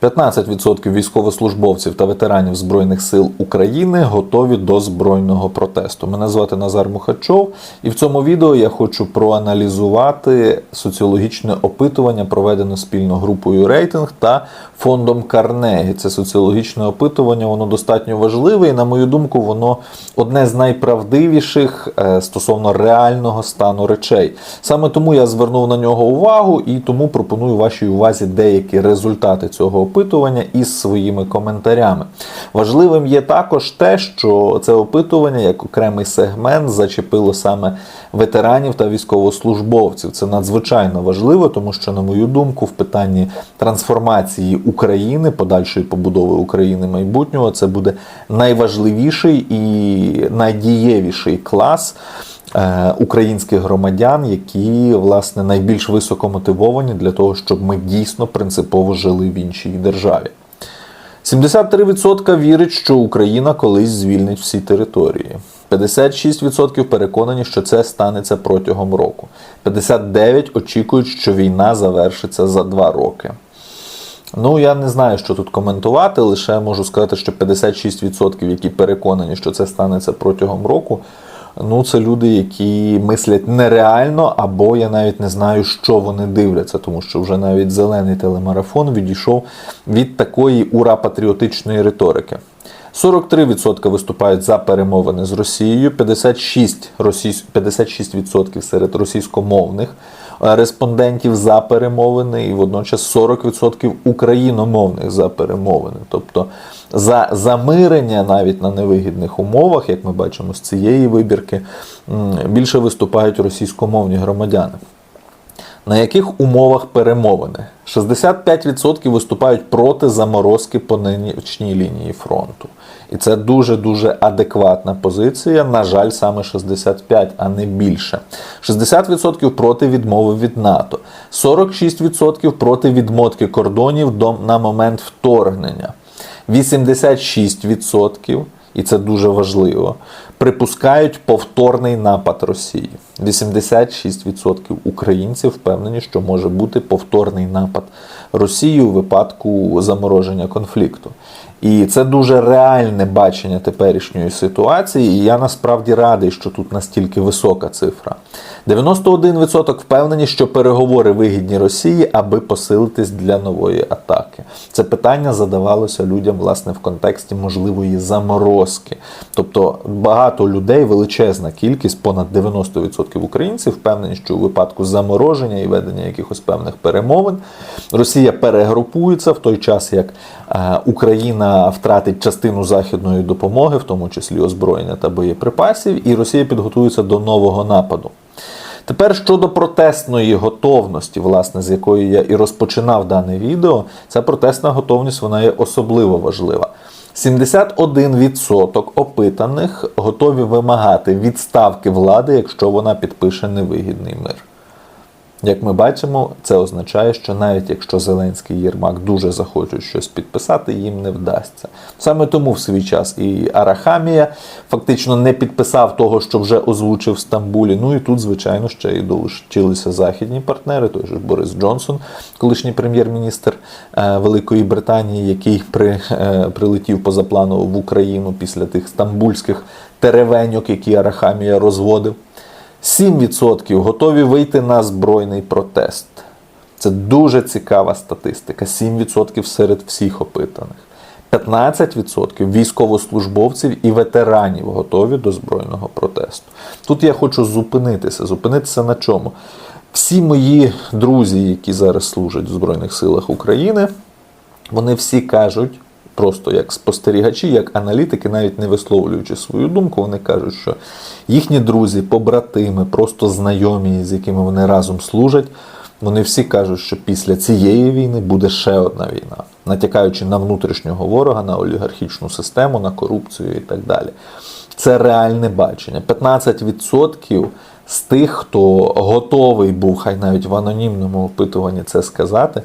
15% військовослужбовців та ветеранів Збройних сил України готові до збройного протесту. Мене звати Назар Мухачов, і в цьому відео я хочу проаналізувати соціологічне опитування, проведене спільно групою рейтинг та фондом Карнегі. Це соціологічне опитування, воно достатньо важливе, і на мою думку, воно одне з найправдивіших е, стосовно реального стану речей. Саме тому я звернув на нього увагу і тому пропоную вашій увазі деякі результати цього опитування із своїми коментарями. Важливим є також те, що це опитування як окремий сегмент зачепило саме ветеранів та військовослужбовців. Це надзвичайно важливо, тому що, на мою думку, в питанні трансформації України, подальшої побудови України майбутнього, це буде найважливіший і найдієвіший клас. Е, Українських громадян, які власне найбільш високо мотивовані для того, щоб ми дійсно принципово жили в іншій державі. 73% вірять, що Україна колись звільнить всі території. 56% переконані, що це станеться протягом року. 59% очікують, що війна завершиться за два роки. Ну, я не знаю, що тут коментувати, лише можу сказати, що 56%, які переконані, що це станеться протягом року. Ну, це люди, які мислять нереально, або я навіть не знаю, що вони дивляться, тому що вже навіть зелений телемарафон відійшов від такої ура-патріотичної риторики. 43% виступають за перемовини з Росією, 56%, російсь... 56% серед російськомовних респондентів за перемовини, і водночас 40% україномовних за перемовини. Тобто за замирення навіть на невигідних умовах, як ми бачимо з цієї вибірки, більше виступають російськомовні громадяни. На яких умовах перемовини? 65% виступають проти заморозки по нинішній лінії фронту. І це дуже-дуже адекватна позиція. На жаль, саме 65, а не більше. 60% проти відмови від НАТО, 46% проти відмотки кордонів до, на момент вторгнення, 86%, і це дуже важливо, припускають повторний напад Росії. 86% українців впевнені, що може бути повторний напад Росії у випадку замороження конфлікту. І це дуже реальне бачення теперішньої ситуації, і я насправді радий, що тут настільки висока цифра. 91% впевнені, що переговори вигідні Росії, аби посилитись для нової атаки. Це питання задавалося людям власне в контексті можливої заморозки. Тобто багато людей, величезна кількість, понад 90% українців, впевнені, що у випадку замороження і ведення якихось певних перемовин Росія перегрупується в той час, як е, Україна втратить частину західної допомоги, в тому числі озброєння та боєприпасів, і Росія підготується до нового нападу. Тепер щодо протестної готовності, власне, з якої я і розпочинав дане відео, ця протестна готовність вона є особливо важлива. 71% опитаних готові вимагати відставки влади, якщо вона підпише невигідний мир. Як ми бачимо, це означає, що навіть якщо Зеленський і Єрмак дуже захочуть щось підписати, їм не вдасться. Саме тому в свій час і Арахамія фактично не підписав того, що вже озвучив в Стамбулі. Ну і тут, звичайно, ще й долучилися західні партнери, той же Борис Джонсон, колишній прем'єр-міністр е, Великої Британії, який при, е, прилетів позапланово в Україну після тих стамбульських теревеньок, які Арахамія розводив. 7% готові вийти на збройний протест. Це дуже цікава статистика. 7% серед всіх опитаних. 15% військовослужбовців і ветеранів готові до збройного протесту. Тут я хочу зупинитися. Зупинитися на чому? Всі мої друзі, які зараз служать в Збройних силах України, вони всі кажуть, просто як спостерігачі, як аналітики, навіть не висловлюючи свою думку, вони кажуть, що їхні друзі, побратими, просто знайомі, з якими вони разом служать, вони всі кажуть, що після цієї війни буде ще одна війна, натякаючи на внутрішнього ворога, на олігархічну систему, на корупцію і так далі. Це реальне бачення. 15% з тих, хто готовий був, хай навіть в анонімному опитуванні це сказати,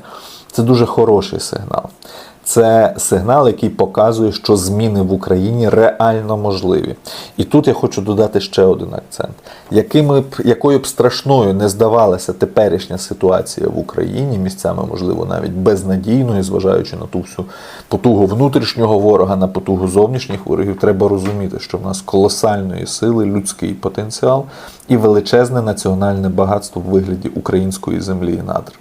це дуже хороший сигнал. Це сигнал, який показує, що зміни в Україні реально можливі. І тут я хочу додати ще один акцент: якими б якою б страшною не здавалася теперішня ситуація в Україні, місцями, можливо, навіть безнадійною, зважаючи на ту всю потугу внутрішнього ворога, на потугу зовнішніх ворогів, треба розуміти, що в нас колосальної сили, людський потенціал і величезне національне багатство в вигляді української землі і надр.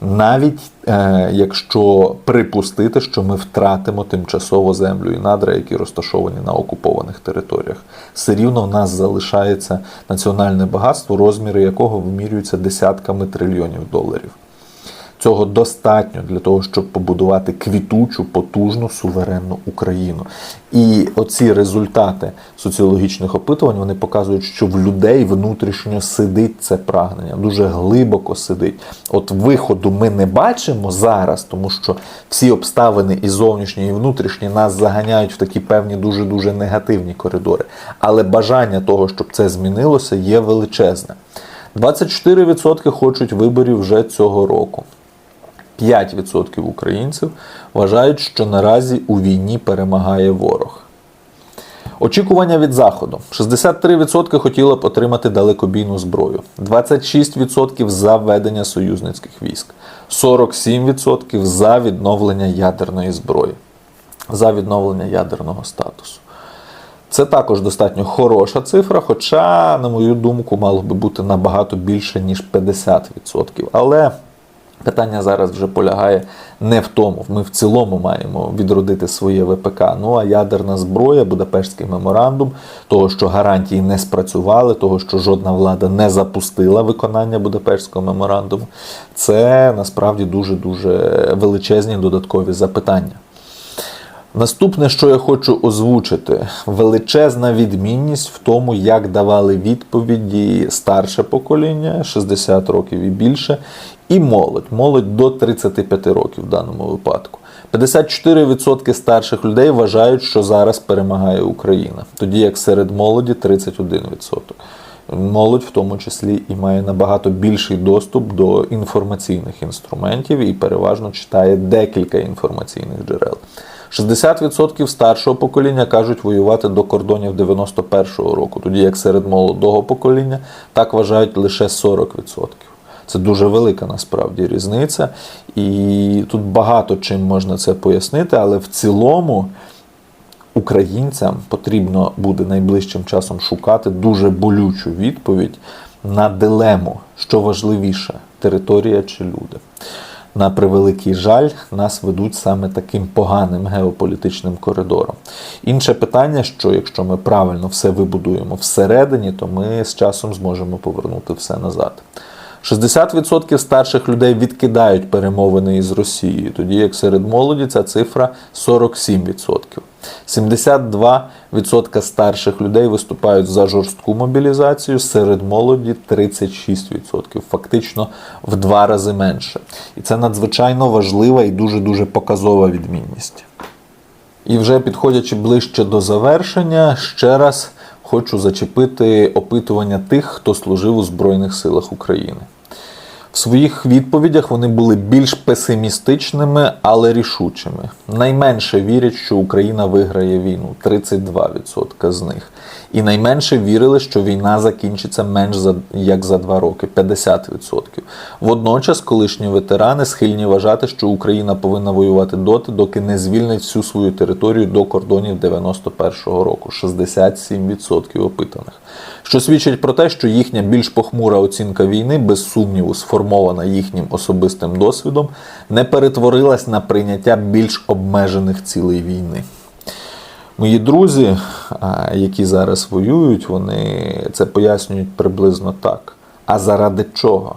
Навіть е, якщо припустити, що ми втратимо тимчасово землю і надра, які розташовані на окупованих територіях, все рівно в нас залишається національне багатство, розміри якого вимірюються десятками трильйонів доларів. Цього достатньо для того, щоб побудувати квітучу, потужну, суверенну Україну. І оці результати соціологічних опитувань вони показують, що в людей внутрішньо сидить це прагнення, дуже глибоко сидить. От виходу ми не бачимо зараз, тому що всі обставини і зовнішні, і внутрішні нас заганяють в такі певні дуже дуже негативні коридори. Але бажання того, щоб це змінилося, є величезне. 24% хочуть виборів вже цього року. 5% українців вважають, що наразі у війні перемагає ворог. Очікування від Заходу. 63% хотіли б отримати далекобійну зброю, 26% за введення союзницьких військ, 47% за відновлення ядерної зброї, за відновлення ядерного статусу. Це також достатньо хороша цифра, хоча, на мою думку, мало би бути набагато більше, ніж 50%. Але питання зараз вже полягає не в тому. Ми в цілому маємо відродити своє ВПК. Ну а ядерна зброя, Будапештський меморандум, того, що гарантії не спрацювали, того, що жодна влада не запустила виконання Будапештського меморандуму, це насправді дуже-дуже величезні додаткові запитання. Наступне, що я хочу озвучити, величезна відмінність в тому, як давали відповіді старше покоління, 60 років і більше, і молодь, молодь до 35 років в даному випадку. 54% старших людей вважають, що зараз перемагає Україна, тоді як серед молоді 31%. Молодь в тому числі і має набагато більший доступ до інформаційних інструментів і переважно читає декілька інформаційних джерел. 60% старшого покоління кажуть воювати до кордонів 91-го року, тоді як серед молодого покоління так вважають лише 40%. Це дуже велика насправді різниця, і тут багато чим можна це пояснити, але в цілому українцям потрібно буде найближчим часом шукати дуже болючу відповідь на дилему, що важливіше територія чи люди. На превеликий жаль, нас ведуть саме таким поганим геополітичним коридором. Інше питання, що якщо ми правильно все вибудуємо всередині, то ми з часом зможемо повернути все назад. 60% старших людей відкидають перемовини із Росією, тоді як серед молоді ця цифра 47%. 72% старших людей виступають за жорстку мобілізацію, серед молоді 36%, фактично в два рази менше. І це надзвичайно важлива і дуже-дуже показова відмінність. І вже підходячи ближче до завершення, ще раз хочу зачепити опитування тих, хто служив у Збройних силах України. В своїх відповідях вони були більш песимістичними, але рішучими. Найменше вірять, що Україна виграє війну 32% з них. І найменше вірили, що війна закінчиться менш за як за два роки 50%. Водночас, колишні ветерани схильні вважати, що Україна повинна воювати доти, доки не звільнить всю свою територію до кордонів 91-го року 67% опитаних. Що свідчить про те, що їхня більш похмура оцінка війни, без сумніву, сформована їхнім особистим досвідом, не перетворилась на прийняття більш обмежених цілей війни. Мої друзі, які зараз воюють, вони це пояснюють приблизно так. А заради чого?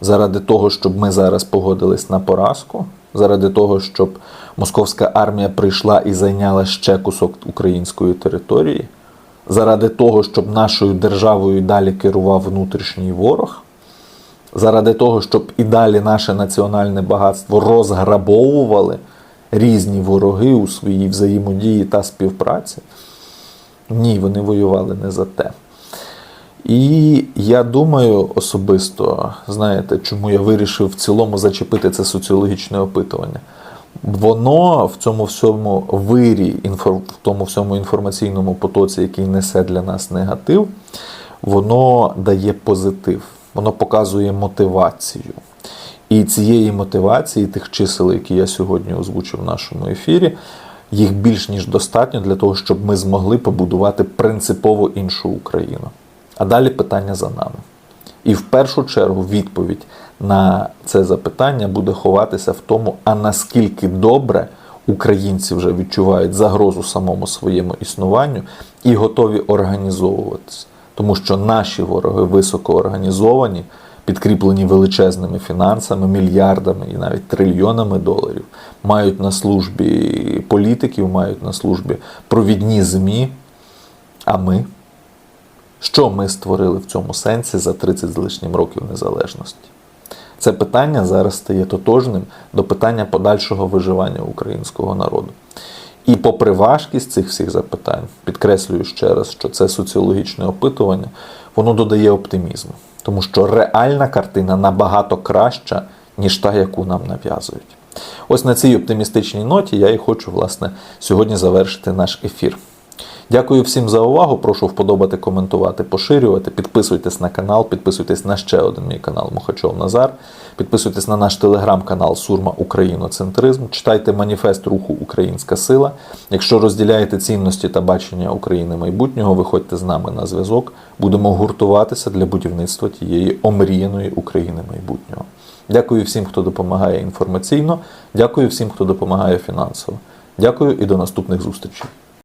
Заради того, щоб ми зараз погодились на поразку, заради того, щоб московська армія прийшла і зайняла ще кусок української території, заради того, щоб нашою державою далі керував внутрішній ворог, заради того, щоб і далі наше національне багатство розграбовували різні вороги у своїй взаємодії та співпраці. Ні, вони воювали не за те. І я думаю особисто, знаєте, чому я вирішив в цілому зачепити це соціологічне опитування. Воно в цьому всьому вирі, в тому всьому інформаційному потоці, який несе для нас негатив, воно дає позитив, воно показує мотивацію. І цієї мотивації, тих чисел, які я сьогодні озвучив в нашому ефірі, їх більш ніж достатньо для того, щоб ми змогли побудувати принципово іншу Україну. А далі питання за нами. І в першу чергу відповідь на це запитання буде ховатися в тому, а наскільки добре українці вже відчувають загрозу самому своєму існуванню і готові організовуватися. Тому що наші вороги високоорганізовані, підкріплені величезними фінансами, мільярдами і навіть трильйонами доларів, мають на службі політиків, мають на службі провідні ЗМІ. А ми? Що ми створили в цьому сенсі за 30 з лишнім років незалежності? Це питання зараз стає тотожним до питання подальшого виживання українського народу. І попри важкість цих всіх запитань, підкреслюю ще раз, що це соціологічне опитування, воно додає оптимізму, тому що реальна картина набагато краща, ніж та, яку нам нав'язують. Ось на цій оптимістичній ноті я і хочу, власне, сьогодні завершити наш ефір. Дякую всім за увагу. Прошу вподобати, коментувати, поширювати. Підписуйтесь на канал, підписуйтесь на ще один мій канал Мухачов Назар. Підписуйтесь на наш телеграм-канал Сурма Україноцентризм. Читайте маніфест руху Українська сила. Якщо розділяєте цінності та бачення України майбутнього, виходьте з нами на зв'язок. Будемо гуртуватися для будівництва тієї омріяної України майбутнього. Дякую всім, хто допомагає інформаційно. Дякую всім, хто допомагає фінансово. Дякую і до наступних зустрічей.